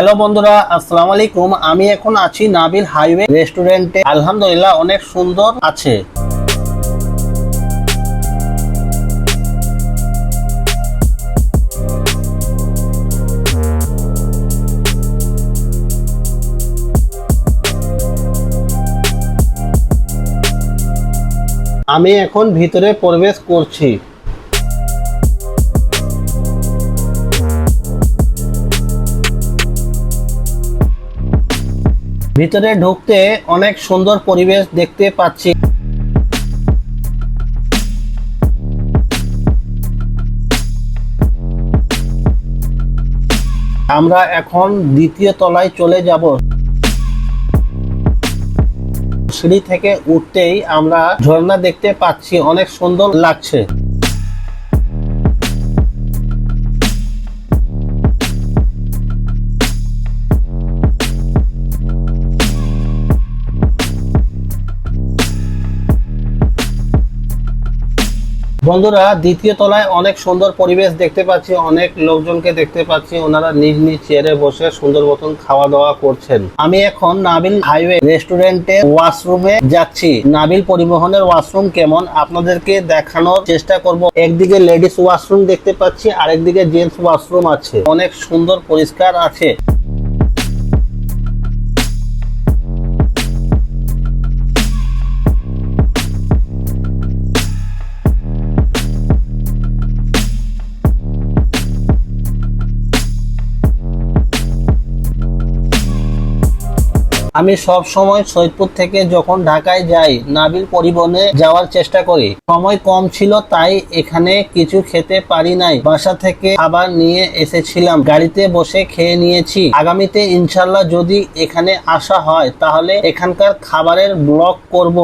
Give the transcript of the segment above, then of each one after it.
Hello বন্ধুরা, আসসালামু আলাইকুম। আমি এখন আছি নাবিল হাইওয়ে রেস্টুরেন্টে। আলহামদুলিল্লাহ, অনেক সুন্দর আছে। আমি এখন ভিতরে প্রবেশ করছি। ভিতরে ঢুকতে অনেক সুন্দর পরিবেশ দেখতে পাচ্ছি। আমরা এখন দ্বিতীয় তলায় চলে যাব। সিঁড়ি থেকে উঠতেই আমরা ঝর্ণা দেখতে পাচ্ছি, অনেক সুন্দর লাগছে। বন্ধুরা, দ্বিতীয় তলায় অনেক সুন্দর পরিবেশ দেখতে পাচ্ছি, অনেক লোকজনকে দেখতে পাচ্ছি, ওনারা নিজ নিজ চেয়ারে বসে সুন্দর মতন খাওয়া দাওয়া করছেন। আমি এখন নাবিল হাইওয়ে রেস্টুরেন্টে ওয়াশরুমে যাচ্ছি। নাবিল পরিবহনের ওয়াশরুম কেমন? আপনাদেরকে দেখানোর চেষ্টা করব। একদিকে লেডিস ওয়াশরুম দেখতে পাচ্ছি, আরেকদিকে জেন্টস ওয়াশরুম আছে। অনেক সুন্দর পরিষ্কার আছে। আমি সব সময় সৈয়দপুর থেকে যখন ঢাকায় যাই, নাবিল পরিবহনে যাওয়ার চেষ্টা করি। সময় কম ছিল, তাই এখানে কিছু খেতে পারি নাই। বাসা থেকে আবার নিয়ে এসেছিলাম। গাড়িতে বসে খেয়ে নিয়েছি। আগামীতে ইনশাল্লাহ যদি এখানে আসা হয়, তাহলে এখানকার খাবারের ব্লক করব।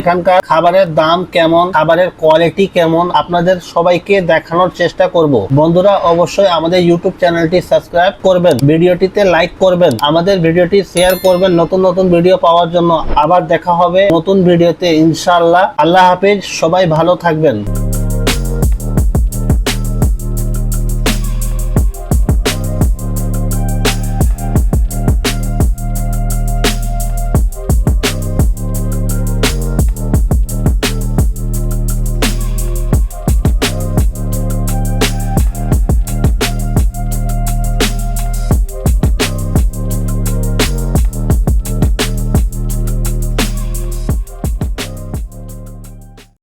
এখানকার খাবারের দাম কেমন, খাবারের কোয়ালিটি কেমন, আপনাদের সবাইকে দেখানোর চেষ্টা করব। বন্ধুরা, অবশ্যই আমাদের ইউটিউব চ্যানেলটি সাবস্ক্রাইব করবেন, ভিডিওটিতে লাইক করবেন, আমাদের ভিডিওটি শেয়ার করবেন, নতুন নতুন ভিডিও পাওয়ার জন্য। আবার দেখা হবে নতুন ভিডিওতে, ইনশাআল্লাহ। আল্লাহ হাফিজ, সবাই ভালো থাকবেন।